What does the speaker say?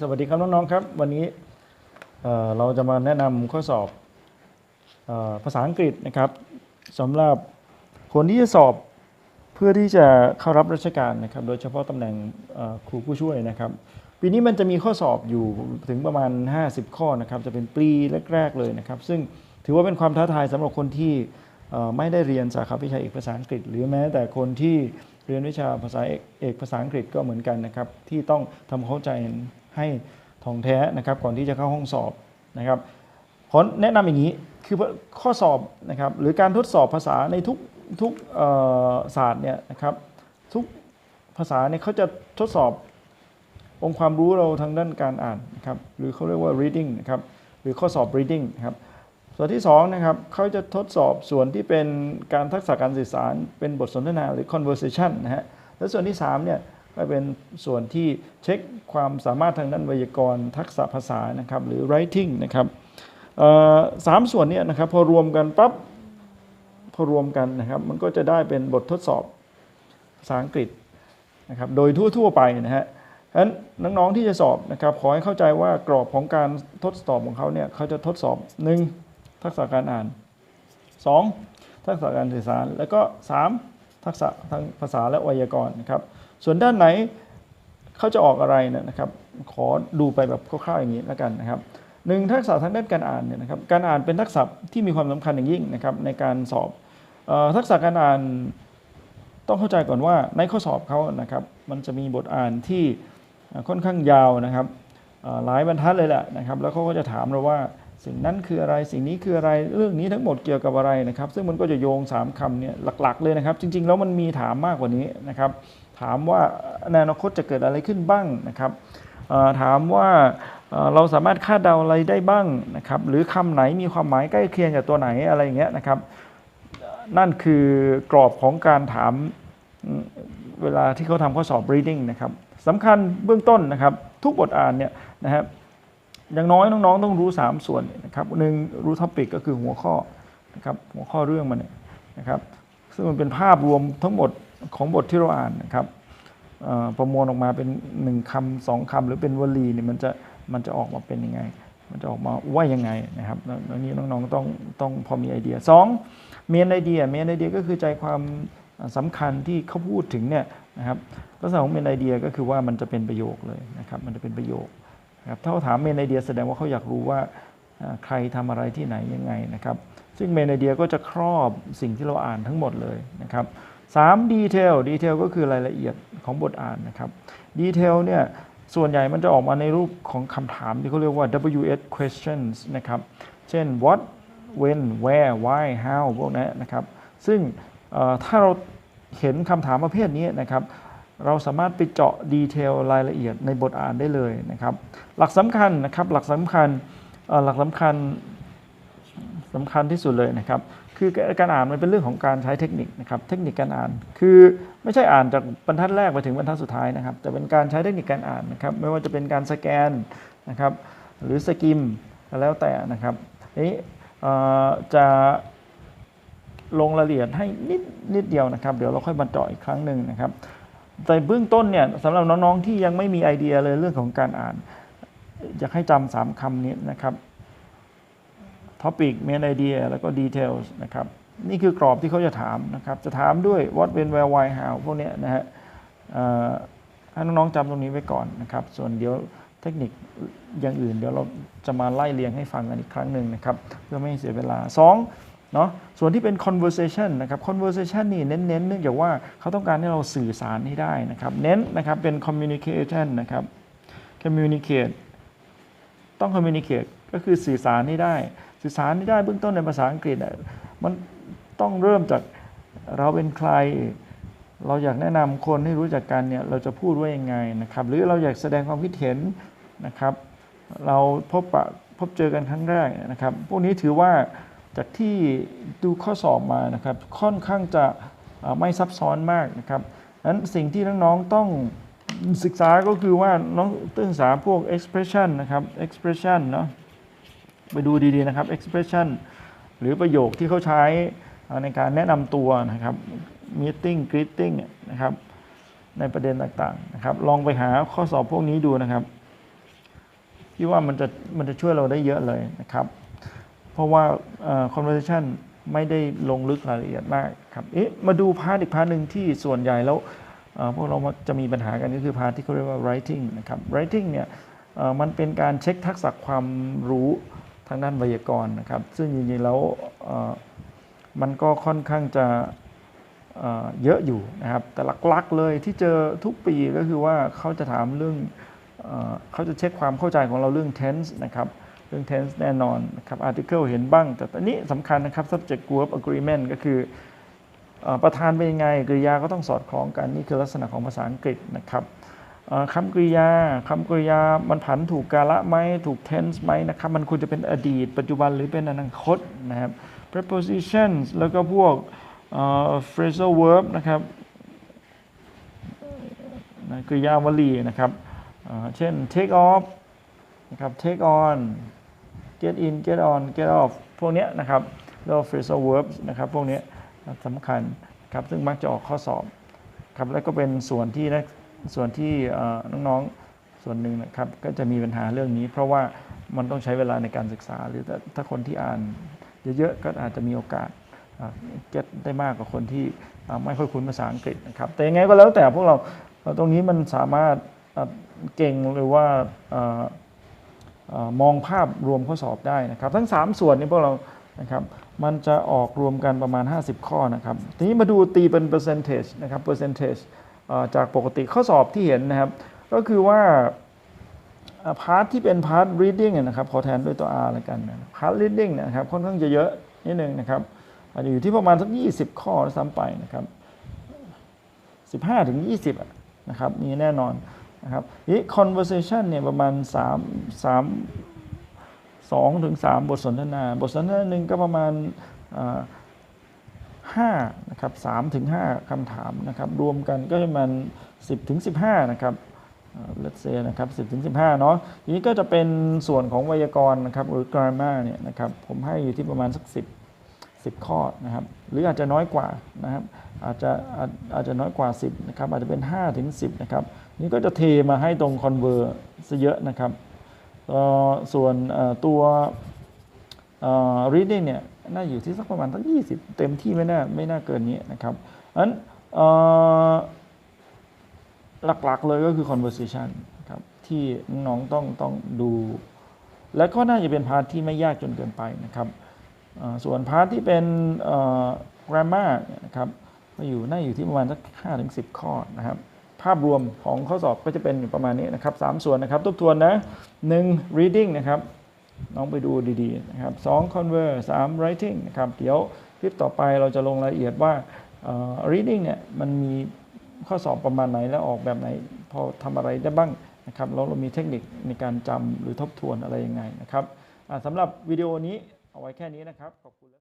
สวัสดีครับน้องๆครับ วันนี้เอ่อเราจะมาแนะนำข้อสอบอภาษาอังกฤษนะครับสำหรับคนที่จะสอบเพื่อที่จะเข้ารับราชการนะครับ โดยเฉพาะตำแหน่งครูผู้ช่วยนะครับ ปีนี้มันจะมีข้อสอบอยู่ถึงประมาณ 50 ข้อนะครับ จะเป็นปีแรก ๆ เลยนะครับ ซึ่งถือว่าเป็นความท้าทายสำหรับคนที่ไม่ได้เรียนสาขาวิชาเอกภาษาอังกฤษ หรือแม้แต่คนที่เรียนวิชาภาษาเอกเอกภาษาอังกฤษก็เหมือนกันนะครับ ที่ต้องทำเข้าใจ ให้ท่องแท้นะครับก่อนที่จะเข้าห้องสอบนะครับขอแนะนำอย่างนี้คือข้อสอบนะครับหรือการทดสอบภาษาในทุกทุกศาสตร์เนี่ยนะครับทุกภาษาเนี่ยเขาจะทดสอบองค์ความรู้เราทางด้านการอ่านนะครับหรือเขาเรียกว่า reading นะครับหรือข้อสอบ reading นะครับส่วนที่2นะครับเขาจะทดสอบส่วนที่เป็นการทักษะการสื่อสารเป็นบทสนทนาหรือ conversation นะฮะและส่วนที่3เนี่ย ก็เป็นส่วนที่เช็คความสามารถทางด้านไวยากรณ์ทักษะภาษานะครับหรือ writing นะครับสามส่วนนี้นะครับพอรวมกันปั๊บพอรวมกันนะครับมันก็จะได้เป็นบททดสอบภาษาอังกฤษนะครับโดยทั่ว ๆ ไปนะฮะฉะนั้นน้องๆที่จะสอบนะครับขอให้เข้าใจว่ากรอบของการทดสอบของเขาเนี่ยเขาจะทดสอบ 1. ทักษะการอ่าน 2. ทักษะการสื่อสาร แล้วก็ 3. ทักษะทางภาษาและไวยากรณ์นะครับ ส่วนด้านไหนเขาจะออกอะไรนะครับ ขอดูไปแบบคร่าวๆอย่างนี้แล้วกันนะครับหนึ่งทักษะทางด้านการอ่านเนี่ยนะครับการอ่านเป็นทักษะที่มีความสำคัญอย่างยิ่งนะครับในการสอบออทักษะการอ่านต้องเข้าใจก่อนว่าในข้อสอบเขานะครับมันจะมีบทอ่านที่ค่อนข้างยาวนะครับหลายบรรทัดเลยแหละนะครับแล้วเขาก็จะถามเราว่าสิ่งนั้นคืออะไรสิ่งนี้คืออะไรเรื่องนี้ทั้งหมดเกี่ยวกับอะไรนะครับ ซึ่งมันก็จะโยง 3คำเนี่ยหลักๆเลยนะครับ จริงๆแล้วมันมีถามมากกว่านี้นะครับถามว่าในอนาคตจะเกิดอะไรขึ้นบ้างนะครับถามว่าเราสามารถคาดเดาอะไรได้บ้างนะครับ หรือคำไหนมีความหมายใกล้เคียงกับตัวไหนอะไรอย่างเงี้ยนะครับ นั่นคือกรอบของการถามเวลาที่เขาทำข้อสอบ reading นะครับสำคัญเบื้องต้นนะครับ ทุกบทอ่านเนี่ยนะครับอย่างน้อยน้องๆ ต้องรู้ 3 ส่วนนะครับหนึ่งรู้ท็อปิกก็คือหัวข้อนะครับหัวข้อเรื่องมันเนี่ยนะครับซึ่งมันเป็นภาพรวมทั้งหมด ของบทที่เราอ่านนะครับประมวลออกมาเป็นหนึ่งคำสองคำหรือเป็นวลีเนี่ยมันจะมันจะออกมาเป็นยังไง มันจะออกมาว่ายังไงนะครับแล้วแล้วนี่น้องๆต้องต้องพอมีไอเดียสองเมนไอเดียเมนไอเดียก็คือใจความสำคัญที่เขาพูดถึงเนี่ยนะครับลักษณะของเมนไอเดียก็คือว่ามันจะเป็นประโยคเลยนะครับมันจะเป็นประโยคนะครับถ้าเขาถามเมนไอเดียแสดงว่าเขาอยากรู้ว่าอ่าใครทำอะไรที่ไหนยังไงนะครับ ซึ่งเมนไอเดียก็จะครอบสิ่งที่เราอ่านทั้งหมดเลยนะครับ สามดีเทลดีเทลก็คือรายละเอียดของบทอ่านนะครับดีเทลเนี่ยส่วนใหญ่มันจะออกมาในรูปของคำถามที่เขาเรียกว่า WH questions นะครับ เช่น what when where why how พวกนี้นะครับ ซึ่งถ้าเราเห็นคำถามประเภทนี้นะครับ เราสามารถไปเจาะดีเทลรายละเอียดในบทอ่านได้เลยนะครับ หลักสำคัญนะครับ หลักสำคัญหลักสำคัญสำคัญที่สุดเลยนะครับ คือการอ่านมันเป็นเรื่องของการใช้เทคนิคนะครับเทคนิคการอ่าน คือไม่ใช่อ่านจากบรรทัดแรกไปถึงบรรทัดสุดท้ายนะครับ แต่เป็นการใช้เทคนิคการอ่านนะครับไม่ว่าจะเป็นการสแกนนะครับหรือสกิมก็แล้วแต่นะครับนี่จะลงรายละเอียดให้นิดนิดเดียวนะครับ เดี๋ยวเราค่อยมาเจาะอีกครั้งหนึ่งนะครับแต่เบื้องต้นเนี่ยสำหรับน้องๆที่ยังไม่มีไอเดียเลยเรื่องของการอ่าน อยากให้จำสามคำนี้นะครับ topic main idea แล้วก็ details นะครับ นี่คือกรอบที่เขาจะถามนะครับ จะถามด้วย what when where why how พวกเนี้ยนะฮะให้น้องๆจำตรงนี้ไว้ก่อนนะครับ ส่วนเดี๋ยวเทคนิคอย่างอื่น เดี๋ยวเราจะมาไล่เรียงให้ฟังกันอีกครั้งหนึ่งนะครับ เพื่อไม่ให้เสียเวลา2เนาะส่วนที่เป็น conversation นะครับ conversation นี่เน้นๆเนื่องจากว่าเขาต้องการให้เราสื่อสารให้ได้นะครับ เน้นนะครับเป็น communication นะครับ communicate ต้อง communicate ก็คือสื่อสารให้ได้ สื่อสารให้ได้เบื้องต้นในภาษาอังกฤษมันต้องเริ่มจากเราเป็นใคร เราอยากแนะนำคนให้รู้จักกันเนี่ยเราจะพูดว่ายังไงนะครับ หรือเราอยากแสดงความคิดเห็นนะครับ เราพบปะพบเจอกันครั้งแรกนะครับ พวกนี้ถือว่าจากที่ดูข้อสอบมานะครับ ค่อนข้างจะไม่ซับซ้อนมากนะครับนั้นสิ่งที่น้องๆต้อง ศึกษาก็คือว่าน้องต้องศึกษาพวก expression นะครับ expression เนาะไปดูดีๆนะครับ expression หรือประโยคที่เขาใช้ในการแนะนำตัวนะครับ meeting greeting นะครับในประเด็นต่างๆนะครับ ลองไปหาข้อสอบพวกนี้ดูนะครับพี่ว่ามันจะมันจะช่วยเราได้เยอะเลยนะครับ เพราะว่า conversation ไม่ได้ลงลึกรายละเอียดมากครับ เอ๊ะ มาดูพาร์ทอีกพาร์ทหนึ่งที่ส่วนใหญ่แล้ว พวกเรามักจะมีปัญหากันก็คือพาร์ทที่เขาเรียกว่า writing นะครับ writing เนี่ยมันเป็นการเช็คทักษะความรู้ทางด้านไวยากรณ์นะครับ ซึ่งจริงๆแล้วเอ่อมันก็ค่อนข้างจะเยอะอยู่นะครับ แต่หลักๆเลยที่เจอทุกปีก็คือว่าเขาจะถามเรื่องเขาจะเช็คความเข้าใจของเราเรื่อง tense นะครับ เรื่อง tense แน่นอนนะครับ article เห็นบ้าง แต่ตอนนี้สำคัญนะครับ subject group agreement ก็คือ ประธานเป็นยังไงกริยาก็ต้องสอดคล้องกันนี่คือลักษณะของภาษาอังกฤษนะครับคำกริยาคำกริยามันผันถูกกาละไหมถูก tense ไหมนะครับมันควรจะเป็นอดีต ปัจจุบันหรือเป็นอนาคตนะครับ prepositions แล้วก็พวก phrasal verb นะครับกริยาวลีนะครับเช่น take off นะครับ take on get in get on get off พวกเนี้ยนะครับเรียกว่า phrasal verbs นะครับพวกเนี้ย สำคัญครับซึ่งมักจะออกข้อสอบครับแล้วก็เป็นส่วนที่นักส่วนที่น้องๆส่วนหนึ่งนะครับก็จะมีปัญหาเรื่องนี้ เพราะว่ามันต้องใช้เวลาในการศึกษา หรือถ้าถ้าคนที่อ่านเยอะๆก็อาจจะมีโอกาสเก็ตได้มากกว่าคนที่ไม่ค่อยคุ้นภาษาอังกฤษนะครับแต่ยังไงก็แล้วแต่พวกเราตรงนี้มันสามารถเก่งหรือว่าอ่อเออมองภาพรวมข้อสอบได้นะครับ ทั้ง 3 ส่วนนี้พวกเรา นะครับมันจะออกรวมกันประมาณ 50 ข้อนะครับ ทีนี้มาดูตีเป็น percentage นะครับ percentage เอ่อจากปกติข้อสอบที่เห็นนะครับ ก็คือว่าพาร์ทที่เป็นพาร์ท reading นะครับขอแทนด้วยตัว R ล้วกันนะพาร์ท reading นะครับค่อนข้างจะเยอะนิดนึงนะครับอาจจะอยู่ที่ประมาณสัก 20 ข้อด้วซ้ำไปนะครับ15ถึง20นะครับมีแน่นอนนะครับนี่ conversation เนี่ยประมาณ 3 3 2ถึง3บทสนทนา บทสนทนาหนึ่งก็ประมาณอ่า5นะครับ3ถึง5คำถามนะครับ รวมกันก็ประมาณ 10ถึง15 นะครับเอ่อ let's say นะครับ10ถึง15 เนาะทีนี้ก็จะเป็นส่วนของไวยากรณ์นะครับหรือ grammar เนี่ยนะครับ ผมให้อยู่ที่ประมาณสัก 10 10 ข้อนะครับ หรืออาจจะน้อยกว่านะครับ อาจจะอาจอาจจะน้อยกว่า 10 นะครับ อาจจะเป็น5ถึง10 นะครับ นี่ก็จะเทมาให้ตรง convert ซะเยอะนะครับ ส่วนตัว reading เนี่ยน่าอยู่ที่สักประมาณสัก20 เต็มที่ไม่น่าไม่น่าเกินนี้นะครับอันหลักๆเลยก็คือ conversation ครับที่น้องต้องต้องดู และก็น่าจะเป็นพาร์ทที่ไม่ยากจนเกินไปนะครับส่วนพาร์ทที่เป็น grammar เนี่ยนะครับก็อยู่น่าอยู่ที่ประมาณสัก5ถึง10 ข้อนะครับ ภาพรวมของข้อสอบก็จะเป็นอยู่ประมาณนี้นะครับสามส่วนนะครับทบทวนนะ 1. reading นะครับน้องไปดูดีๆนะครับ 2. converse 3. writing นะครับเดี๋ยวคลิปต่อไปเราจะลงรายละเอียดว่า reading เนี่ยมันมีข้อสอบประมาณไหนและออกแบบไหน พอทำอะไรได้บ้างนะครับแล้วเรามีเทคนิคในการจำหรือทบทวนอะไรยังไงนะครับสำหรับวิดีโอนี้เอาไว้แค่นี้นะครับขอบคุณ